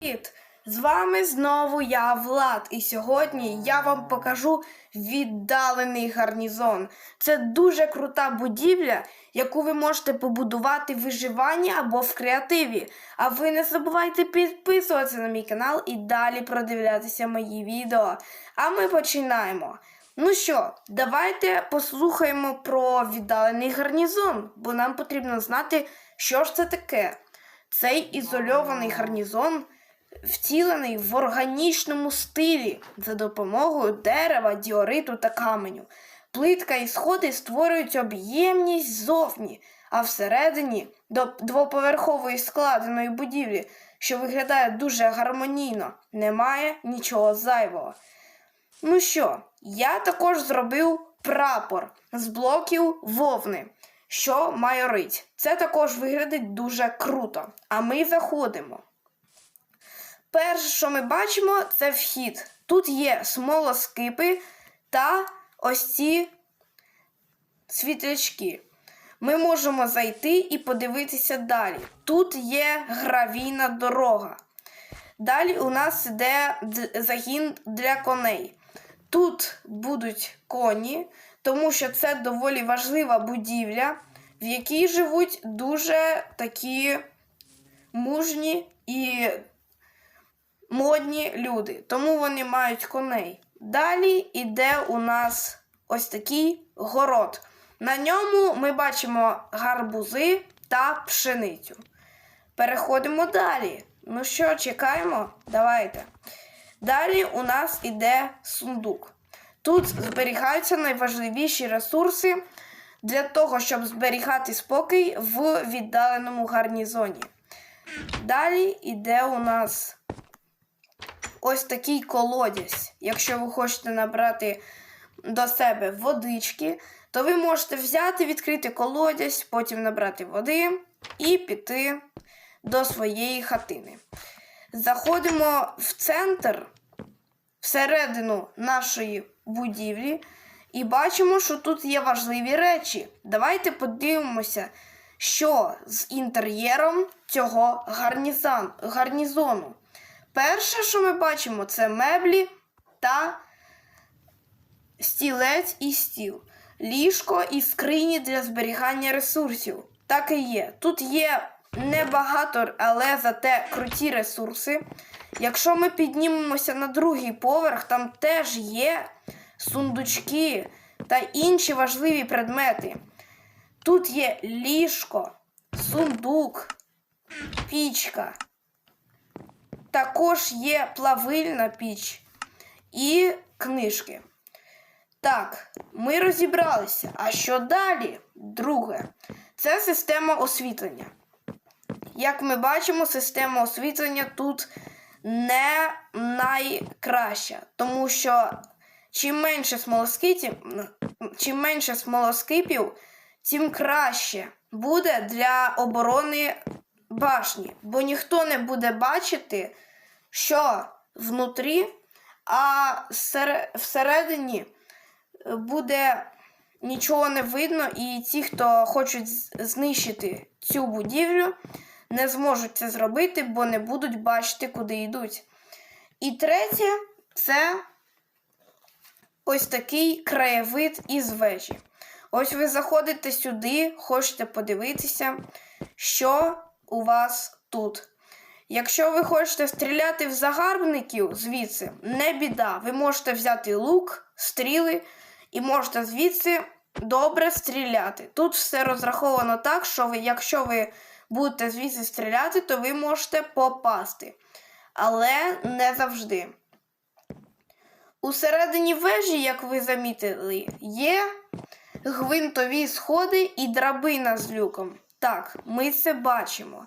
Привіт! З вами знову я Влад, і сьогодні я вам покажу віддалений гарнізон. Це дуже крута будівля, яку ви можете побудувати в виживанні або в креативі. А ви не забувайте підписуватися на мій канал і далі продивлятися мої відео. А ми починаємо. Ну що, давайте послухаємо про віддалений гарнізон, бо нам потрібно знати, що ж це таке. Цей ізольований гарнізон втілений в органічному стилі за допомогою дерева, діориту та каменю. Плитка і сходи створюють об'ємність ззовні, а всередині до двоповерхової складеної будівлі, що виглядає дуже гармонійно, немає нічого зайвого. Ну що, я також зробив прапор з блоків вовни, що майорить. Це також виглядить дуже круто. А ми заходимо. Перше, що ми бачимо, це вхід. Тут є смолоскипи та ось ці світлячки. Ми можемо зайти і подивитися далі. Тут є гравійна дорога. Далі у нас іде д- загін для коней. Тут будуть коні, тому що це доволі важлива будівля, в якій живуть дуже такі мужні і модні люди, тому вони мають коней. Далі йде у нас ось такий город. На ньому ми бачимо гарбузи та пшеницю. Переходимо далі. Ну що, чекаємо? Давайте. Далі у нас іде сундук. Тут зберігаються найважливіші ресурси для того, щоб зберігати спокій в віддаленому гарнізоні. Далі йде у нас ось такий колодязь. Якщо ви хочете набрати до себе водички, то ви можете взяти, відкрити колодязь, потім набрати води і піти до своєї хатини. Заходимо в центр, всередину нашої будівлі, і бачимо, що тут є важливі речі. Давайте подивимося, що з інтер'єром цього гарнізону. Перше, що ми бачимо, це меблі та стілець і стіл, ліжко і скрині для зберігання ресурсів. Так і є. Тут є небагато, але зате круті ресурси. Якщо ми піднімемося на другий поверх, там теж є сундучки та інші важливі предмети. Тут є ліжко, сундук, пічка. Також є плавильна піч і книжки. Так, ми розібралися. А що далі? Друге, це система освітлення. Як ми бачимо, система освітлення тут не найкраща, тому що чим менше смолоскипів, чим менше смолоскипів, тим краще буде для оборони башні, бо ніхто не буде бачити, що внутрі, а всередині буде нічого не видно, і ті, хто хочуть знищити цю будівлю, не зможуть це зробити, бо не будуть бачити, куди йдуть. І третє це ось такий краєвид із вежі. Ось ви заходите сюди, хочете подивитися, що у вас тут. Якщо ви хочете стріляти в загарбників звідси, не біда. Ви можете взяти лук, стріли і можете звідси добре стріляти. Тут все розраховано так, що ви, якщо ви будете звідси стріляти, то ви можете попасти. Але не завжди. Усередині вежі, як ви замітили, є гвинтові сходи і драбина з люком. Так, ми це бачимо.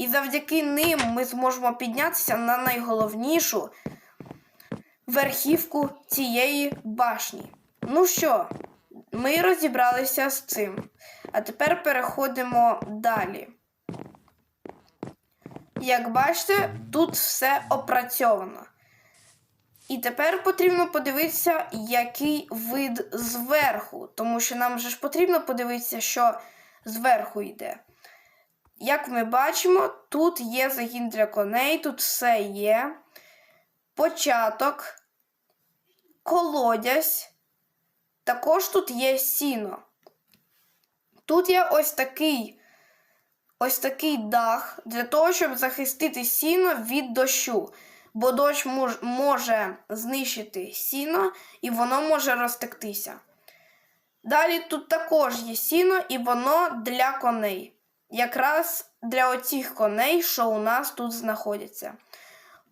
І завдяки ним ми зможемо піднятися на найголовнішу верхівку цієї башні. Ну що, ми розібралися з цим. А тепер переходимо далі. Як бачите, тут все опрацьовано. І тепер потрібно подивитися, який вид зверху, тому що нам же ж потрібно подивитися, що зверху йде. Як ми бачимо, тут є загін для коней, тут все є. Початок, колодязь. Також тут є сіно. Тут є ось такий, ось такий дах для того, щоб захистити сіно від дощу. Бо дощ мож, може знищити сіно і воно може розтектися. Далі тут також є сіно, і воно для коней. Якраз для оцих коней, що у нас тут знаходяться.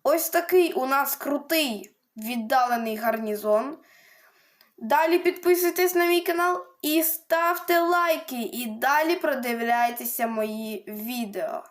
Ось такий у нас крутий віддалений гарнізон. Далі підписуйтесь на мій канал і ставте лайки, і далі продивляйтеся мої відео.